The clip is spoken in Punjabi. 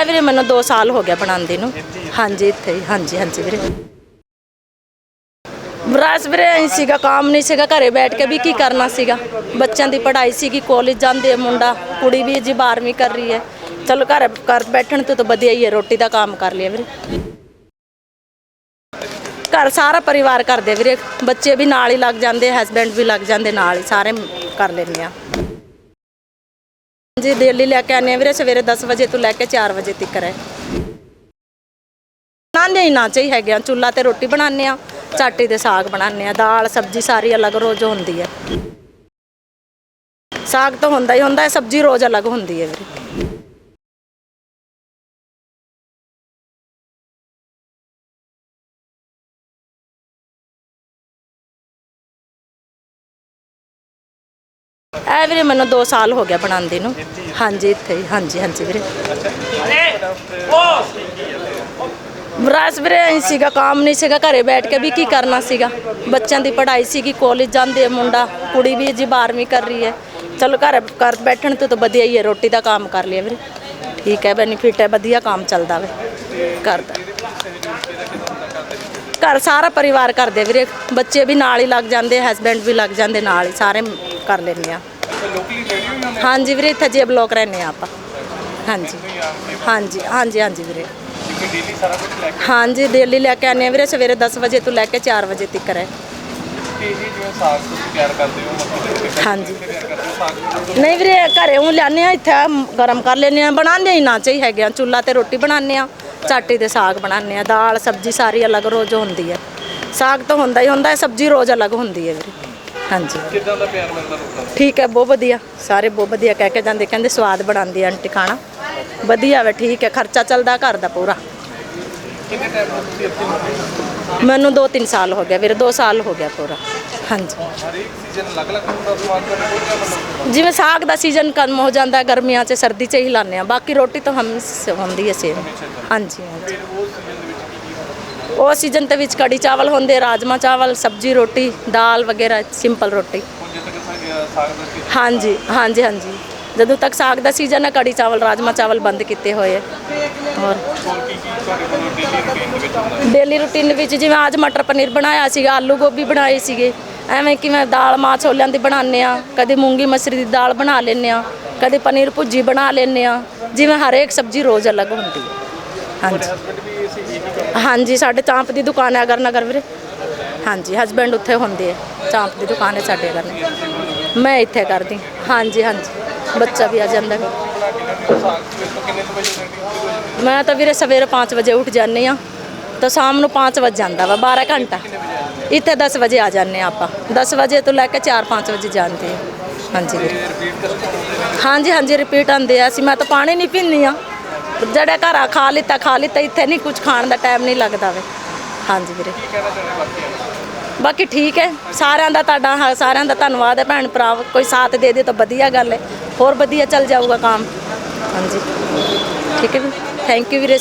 ਐ ਵੀਰੇ ਮੈਨੂੰ 2 ਸਾਲ ਹੋ ਗਿਆ ਬਣਾਉਂਦੀ ਨੂੰ। ਹਾਂਜੀ ਇੱਥੇ ਹੀ। ਹਾਂਜੀ ਹਾਂਜੀ ਵੀਰੇ। ਬਰਾਸ ਵੀਰੇ ਐਂ ਸੀਗਾ ਕੰਮ ਨਹੀਂ ਸੀਗਾ ਘਰੇ ਬੈਠ ਕੇ ਵੀ ਕੀ ਕਰਨਾ ਸੀਗਾ। ਬੱਚਿਆਂ ਦੀ ਪੜ੍ਹਾਈ ਸੀਗੀ ਕਾਲਜ ਜਾਂਦੇ ਆ ਮੁੰਡਾ ਕੁੜੀ ਵੀ ਜੀ 12ਵੀਂ ਕਰ ਰਹੀ ਹੈ। ਚਲੋ ਘਰ ਘਰ ਬੈਠਣ ਤੋਂ ਤਾਂ ਵਧੀਆ ਹੀ ਹੈ ਰੋਟੀ ਦਾ ਕੰਮ ਕਰ ਲਿਆ ਵੀਰੇ। ਘਰ ਸਾਰਾ ਪਰਿਵਾਰ ਕਰਦੇ ਵੀਰੇ। ਬੱਚੇ ਵੀ ਨਾਲ ਹੀ ਲੱਗ ਜਾਂਦੇ ਹਸਬੈਂਡ ਵੀ ਲੱਗ ਜਾਂਦੇ ਨਾਲ ਹੀ ਸਾਰੇ ਕਰ ਲੈਂਦੇ ਆ। ਜੀ ਦਿੱਲੀ ਲੈ ਕੇ ਆਨੇ ਵੀਰੇ, ਸਵੇਰੇ 10 ਵਜੇ ਤੋਂ ਲੈ ਕੇ 4 ਵਜੇ ਤੱਕ ਹੈ। ਨਾਨੇ ਹੀ ਨਾਚੇ ਹੀ ਹੈਗੇ ਆ, ਚੁੱਲ੍ਹਾ ਤੇ ਰੋਟੀ ਬਣਾਉਂਦੇ ਆ ਚਾਟੀ ਦੇ ਸਾਗ ਬਣਾਉਂਦੇ ਆ ਦਾਲ, ਸਬਜ਼ੀ ਸਾਰੀ ਅਲੱਗ ਰੋਜ਼ ਹੁੰਦੀ ਹੈ। ਸਾਗ ਤਾਂ ਹੁੰਦਾ ਹੀ ਹੁੰਦਾ ਹੈ, ਸਬਜ਼ੀ ਰੋਜ਼ ਅਲੱਗ ਹੁੰਦੀ ਹੈ ਵੀਰੇ। ਇਹ ਵੀਰੇ ਮੈਨੂੰ 2 ਸਾਲ ਹੋ ਗਿਆ ਬਣਾਉਂਦੇ ਨੂੰ। ਹਾਂਜੀ, ਇੱਥੇ ਹੀ। ਹਾਂਜੀ ਹਾਂਜੀ ਵੀਰੇ। ਬਰਾਸ ਵੀਰੇ, ਐਂ ਸੀਗਾ, ਕੰਮ ਨਹੀਂ ਸੀਗਾ, ਘਰੇ ਬੈਠ ਕੇ ਵੀ ਕੀ ਕਰਨਾ ਸੀਗਾ। ਬੱਚਿਆਂ ਦੀ ਪੜ੍ਹਾਈ ਸੀਗੀ ਕਾਲਜ ਜਾਂਦੇ ਆ ਮੁੰਡਾ, ਕੁੜੀ ਵੀ ਜੀ 12ਵੀਂ ਕਰ ਰਹੀ ਹੈ। ਚਲੋ, ਘਰ ਘਰ ਬੈਠਣ ਤੋਂ ਤਾਂ ਵਧੀਆ ਹੀ ਹੈ, ਰੋਟੀ ਦਾ ਕੰਮ ਕਰ ਲਿਆ ਵੀਰੇ। ਠੀਕ ਹੈ ਬੈਨੀਫਿਟ ਹੈ, ਵਧੀਆ ਕੰਮ ਚੱਲਦਾ ਵੇ। ਕਰਦਾ ਘਰ ਸਾਰਾ ਪਰਿਵਾਰ ਕਰਦੇ ਵੀਰੇ। ਬੱਚੇ ਵੀ ਨਾਲ ਹੀ ਲੱਗ ਜਾਂਦੇ ਹਸਬੈਂਡ ਵੀ ਲੱਗ ਜਾਂਦੇ ਨਾਲ ਹੀ, ਸਾਰੇ ਕਰ ਲੈਂਦੇ ਆ। ਹਾਂਜੀ ਵੀਰੇ, ਇੱਥੇ ਜੇ ਬਲੋਕ ਰਹਿੰਦੇ ਆ ਆਪਾਂ। ਹਾਂਜੀ। ਹਾਂਜੀ ਹਾਂਜੀ ਹਾਂਜੀ ਵੀਰੇ। ਡੇਲੀ ਸਾਰਾ ਕੁਝ ਲੈ ਹਾਂਜੀ ਦਿੱਲੀ ਲੈ ਕੇ ਆਨੇ ਵੀਰੇ, ਸਵੇਰੇ 10 ਵਜੇ ਤੋਂ ਲੈ ਕੇ 4 ਵਜੇ ਤੱਕ ਹੈ। ਕੇ ਇਹ ਜਿਵੇਂ ਸਾਗ ਤੁਸੀਂ ਤਿਆਰ ਕਰਦੇ ਹੋ ਮੱਕੀ ਦੇ ਵਿੱਚ ਹਾਂਜੀ। ਤਿਆਰ ਕਰਦੇ ਹੋ ਸਾਗ ਨਹੀਂ ਵੀਰੇ, ਘਰੇ ਉਹ ਲਿਆਨੇ ਆ, ਇੱਥੇ ਗਰਮ ਕਰ ਲੈਨੇ ਆ, ਬਣਾਉਂਦੇ ਹੀ ਨਾ ਚਾਹੀ ਹੈਗੇ ਆ। ਚੁੱਲ੍ਹਾ ਤੇ ਰੋਟੀ ਬਣਾਉਂਦੇ ਆ, ਚਾਟੀ ਦੇ ਸਾਗ ਬਣਾਉਂਦੇ ਆ, ਦਾਲ, ਸਬਜ਼ੀ ਸਾਰੀ ਅਲੱਗ ਰੋਜ਼ ਹੁੰਦੀ ਹੈ। ਸਾਗ ਤਾਂ ਹੁੰਦਾ ਹੀ ਹੁੰਦਾ ਹੈ ਸਬਜ਼ੀ ਰੋਜ਼ ਅਲੱਗ ਹੁੰਦੀ ਹੈ ਵੀਰੇ। ਹਾਂਜੀ। ਕਿੱਦਾਂ ਦਾ ਪਿਆਰ ਮਿਲਦਾ ਲੋਕਾਂ ਨੂੰ? ਠੀਕ ਹੈ ਬਹੁਤ ਵਧੀਆ। ਸਾਰੇ ਬਹੁਤ ਵਧੀਆ ਕਹਿ ਕੇ ਜਾਂਦੇ ਕਹਿੰਦੇ ਸਵਾਦ ਬਣਾਉਂਦੀ ਆ ਆਂਟੀ ਖਾਣਾ। ਵਧੀਆ ਵੇ ਠੀਕ ਹੈ ਖਰਚਾ ਚੱਲਦਾ ਘਰ ਦਾ ਪੂਰਾ। ਕਿੰਨੇ ਟਾਈਮ ਤੋਂ ਤੁਸੀਂ ਇੱਥੇ ਹੋ ਮੈਨੂੰ 2-3 ਸਾਲ ਹੋ ਗਿਆ ਵੀਰੇ 2 ਸਾਲ ਹੋ ਗਿਆ ਪੂਰਾ। ਹਾਂਜੀ। ਹਰੇਕ ਸੀਜ਼ਨ ਅਲੱਗ-ਅਲੱਗ ਹੁੰਦਾ ਸਵਾਦ ਦਾ ਕੋਈ ਨਾ ਮਤਲਬ ਜਿਵੇਂ ਸਾਗ ਦਾ ਸੀਜ਼ਨ ਖਤਮ ਹੋ ਜਾਂਦਾ ਗਰਮੀਆਂ 'ਚ ਸਰਦੀ 'ਚ ਹੀ ਲਾਉਂਦੇ ਆ ਬਾਕੀ ਰੋਟੀ ਤਾਂ ਹਮ ਹੁੰਦੀ ਹੈ ਸੇਮ ਹਾਂਜੀ ਹਾਂਜੀ ਉਹ ਸੀਜ਼ਨ ਦੇ ਵਿੱਚ ਕੀ ਕੀ ਹੁੰਦਾ ਉਹ ਸੀਜ਼ਨ ਦੇ ਵਿੱਚ ਕੜੀ ਚਾਵਲ ਹੁੰਦੇ ਰਾਜਮਾ ਚਾਵਲ ਸਬਜੀ ਰੋਟੀ ਦਾਲ ਵਗੈਰਾ ਸਿੰਪਲ ਰੋਟੀ। ਹਾਂਜੀ ਹਾਂਜੀ ਹਾਂਜੀ। ਜਦੋਂ ਤੱਕ ਸਾਗ ਦਾ ਸੀਜ਼ਨ ਹੈ ਕੜੀ ਚਾਵਲ ਰਾਜਮਾ ਚਾਵਲ ਬੰਦ ਕੀਤੇ ਹੋਏ ਹੈ। ਔਰ ਡੇਲੀ ਰੂਟੀਨ ਵਿੱਚ ਜਿਵੇਂ ਅੱਜ ਮਟਰ ਪਨੀਰ ਬਣਾਇਆ ਸੀਗਾ ਆਲੂ ਗੋਭੀ ਬਣਾਏ ਸੀਗੇ ਐਵੇਂ ਕਿਵੇਂ ਦਾਲ ਮਾਂ ਛੋਲਿਆਂ ਦੀ ਬਣਾਉਂਦੇ ਆ ਕਦੇ ਮੂੰਗੀ ਮਸਰੀ ਦੀ ਦਾਲ ਬਣਾ ਲੈਂਦੇ ਆ ਕਦੇ ਪਨੀਰ ਭੁੱਜੀ ਬਣਾ ਲੈਂਦੇ ਆ ਜਿਵੇਂ ਹਰੇਕ ਸਬਜ਼ੀ ਰੋਜ਼ ਅਲੱਗ ਹੁੰਦੀ ਹੈ। ਹਾਂਜੀ। ਹਾਂਜੀ, ਸਾਡੇ ਚਾਂਪ ਦੀ ਦੁਕਾਨ ਹੈ ਅਗਰ ਨਗਰ ਵੀਰੇ। ਹਾਂਜੀ ਹਸਬੈਂਡ ਉੱਥੇ ਹੁੰਦੇ ਆ ਚਾਂਪ ਦੀ ਦੁਕਾਨ ਹੈ ਸਾਡੇ ਅਗਰ ਮੈਂ ਇੱਥੇ ਕਰਦੀ ਹਾਂਜੀ ਹਾਂਜੀ। ਬੱਚਾ ਵੀ ਆ ਜਾਂਦਾ ਫਿਰ। ਮੈਂ ਤਾਂ ਵੀਰੇ ਸਵੇਰੇ 5 ਵਜੇ ਉੱਠ ਜਾਂਦੀ ਆ ਤਾਂ ਸ਼ਾਮ ਨੂੰ 5 ਵਜੇ ਜਾਂਦਾ ਵਾ 12 ਘੰਟਾ। ਇੱਥੇ 10 ਵਜੇ ਆ ਜਾਂਦੇ ਹਾਂ ਆਪਾਂ। 10 ਵਜੇ ਤੋਂ ਲੈ ਕੇ 4-5 ਵਜੇ ਜਾਂਦੇ ਆ ਹਾਂਜੀ। ਵੀਰੇ ਹਾਂਜੀ ਹਾਂਜੀ ਰਿਪੀਟ ਆਉਂਦੇ ਆ। ਅਸੀਂ, ਮੈਂ ਤਾਂ ਪਾਣੀ ਨਹੀਂ ਪੀਂਦੀ ਆ ਜਿਹੜਾ ਘਰ ਖਾ ਲਿੱਤਾ ਖਾ ਲਿੱਤਾ ਇੱਥੇ ਨਹੀਂ ਕੁਝ ਖਾਣ ਦਾ ਟਾਈਮ ਨਹੀਂ ਲੱਗਦਾ ਵੇ। ਹਾਂਜੀ ਵੀਰੇ। ਬਾਕੀ ਠੀਕ ਹੈ ਸਾਰਿਆਂ ਦਾ ਤੁਹਾਡਾ ਹਾਂ, ਸਾਰਿਆਂ ਦਾ ਧੰਨਵਾਦ ਹੈ ਭੈਣ ਭਰਾ ਕੋਈ ਸਾਥ ਦੇ ਦੇ ਤਾਂ ਵਧੀਆ ਗੱਲ ਹੈ। ਹੋਰ ਵਧੀਆ ਚੱਲ ਜਾਊਗਾ ਕੰਮ। ਹਾਂਜੀ। ਠੀਕ ਹੈ ਵੀ ਥੈਂਕ ਯੂ ਵੀਰੇ।